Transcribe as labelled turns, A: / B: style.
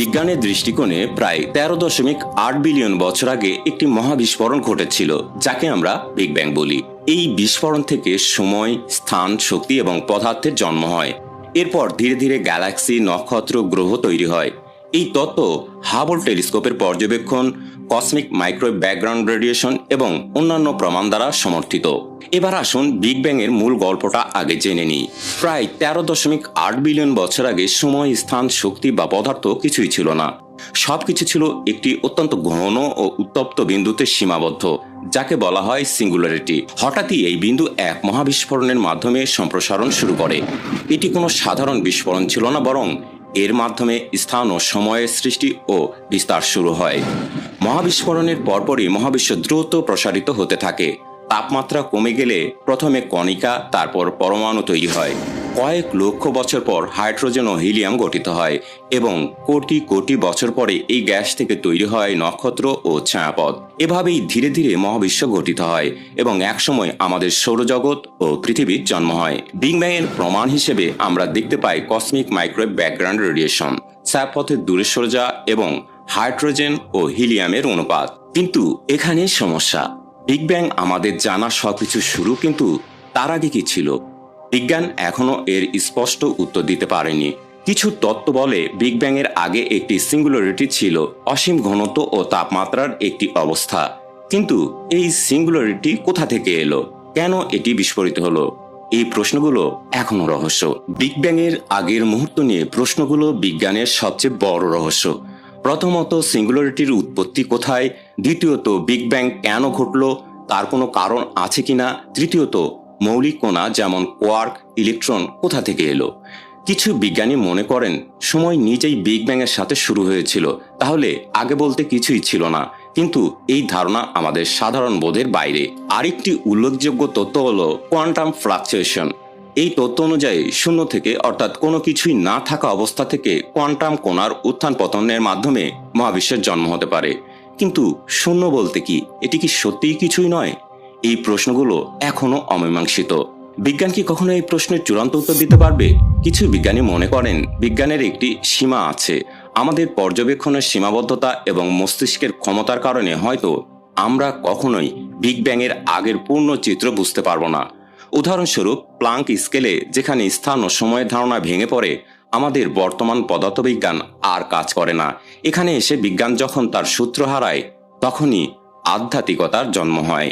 A: বিজ্ঞানের দৃষ্টিকোণে প্রায় তেরো দশমিক আট বিলিয়ন বছর আগে একটি মহাবিস্ফোরণ ঘটেছিল, যাকে আমরা বিগ ব্যাং বলি। এই বিস্ফোরণ থেকে সময়, স্থান, শক্তি এবং পদার্থের জন্ম হয়। এরপর ধীরে ধীরে গ্যালাক্সি, নক্ষত্র, গ্রহ তৈরি হয়। এই তত্ত্ব হাবল টেলিস্কোপের পর্যবেক্ষণ কসমিক মাইক্রোওয়েভ ব্যাকগ্রাউন্ড রেডিয়েশন এবং অন্যান্য প্রমাণ দ্বারা সমর্থিত। এবার আসুন বিগ ব্যাং এর মূল গল্পটা আগে জেনে নিই। প্রায় তেরো দশমিক আট বিলিয়ন বছর আগে সময়, স্থান, শক্তি বা পদার্থ কিছুই ছিল না। সবকিছু ছিল একটি অত্যন্ত ঘন ও উত্তপ্ত বিন্দুতে সীমাবদ্ধ, যাকে বলা হয় সিঙ্গুলারিটি হঠাৎই এই বিন্দু এক মহাবিস্ফোরণের মাধ্যমে সম্প্রসারণ শুরু করে। এটি কোনো সাধারণ বিস্ফোরণ ছিল না, বরং এর মাধ্যমে স্থান ও সময়ের সৃষ্টি ও বিস্তার শুরু হয়। মহাবিস্ফোরণের পরপরই মহাবিশ্ব দ্রুত প্রসারিত হতে থাকে। তাপমাত্রা কমে গেলে প্রথমে কণিকা, তারপর পরমাণু তৈরি হয়। কয়েক লক্ষ বছর পর হাইড্রোজেন ও হিলিয়াম গঠিত হয় এবং কোটি কোটি বছর পরে এই গ্যাস থেকে তৈরি হয় নক্ষত্র ও ছায়াপথ এভাবেই ধীরে ধীরে মহাবিশ্ব গঠিত হয় এবং একসময় আমাদের সৌরজগৎ ও পৃথিবীর জন্ম হয়। বিগ ব্যাং এর প্রমাণ হিসেবে আমরা দেখতে পাই কসমিক মাইক্রোওয়েভ ব্যাকগ্রাউন্ড রেডিয়েশন, ছায়াপথের দূরে সরে যাওয়া এবং হাইড্রোজেন ও হিলিয়ামের অনুপাত। কিন্তু এখানে সমস্যা। বিগ ব্যাং আমাদের জানা সবকিছু শুরু কিন্তু তার আগে কি ছিল? বিজ্ঞান এখনও এর স্পষ্ট উত্তর দিতে পারেনি। কিছু তত্ত্ব বলে বিগ ব্যাং এর আগে একটি সিঙ্গুলারিটি ছিল অসীম ঘনত্ব ও তাপমাত্রার একটি অবস্থা। কিন্তু এই সিঙ্গুলারিটি কোথা থেকে এলো? কেন এটি বিস্ফোরিত হলো? এই প্রশ্নগুলো এখনও রহস্য। বিগ ব্যাং এর আগের মুহূর্ত নিয়ে প্রশ্নগুলো বিজ্ঞানের সবচেয়ে বড় রহস্য। প্রথমত, সিঙ্গুলারিটির উৎপত্তি কোথায়? দ্বিতীয়ত, বিগ ব্যাং কেন ঘটলো? তার কোনো কারণ আছে কিনা? তৃতীয়ত মৌলিক কণা যেমন কোয়ার্ক ইলেকট্রন কোথা থেকে এলো? কিছু বিজ্ঞানী মনে করেন, সময় নিজেই বিগ ব্যাং এর সাথে শুরু হয়েছিল। তাহলে আগে বলতে কিছুই ছিল না। কিন্তু এই ধারণা আমাদের সাধারণ বোধের বাইরে। আরেকটি উল্লেখযোগ্য তথ্য হলো কোয়ান্টাম ফ্লাকচুয়েশন এই তথ্য অনুযায়ী শূন্য থেকে, অর্থাৎ কোনো কিছুই না থাকা অবস্থা থেকে কোয়ান্টাম কোণার উত্থান পতনের মাধ্যমে মহাবিশ্বের জন্ম হতে পারে। কিন্তু শূন্য বলতে কি? এটি কি সত্যিই কিছুই নয়? এই প্রশ্নগুলো এখনও অমীমাংসিত। বিজ্ঞান কি কখনো এই প্রশ্নের চূড়ান্ত উত্তর দিতে পারবে? কিছু বিজ্ঞানী মনে করেন, বিজ্ঞানের একটি সীমা আছে। আমাদের পর্যবেক্ষণের সীমাবদ্ধতা এবং মস্তিষ্কের ক্ষমতার কারণে হয়তো আমরা কখনোই বিগ ব্যাং এর আগের পূর্ণ চিত্র বুঝতে পারব না। উদাহরণস্বরূপ, প্লাঙ্ক স্কেলে যেখানে স্থান ও সময়ের ধারণা ভেঙে পড়ে, আমাদের বর্তমান পদার্থবিজ্ঞান আর কাজ করে না। এখানে এসে বিজ্ঞান যখন তার সূত্র হারায়, তখনই আধ্যাত্মিকতার জন্ম হয়।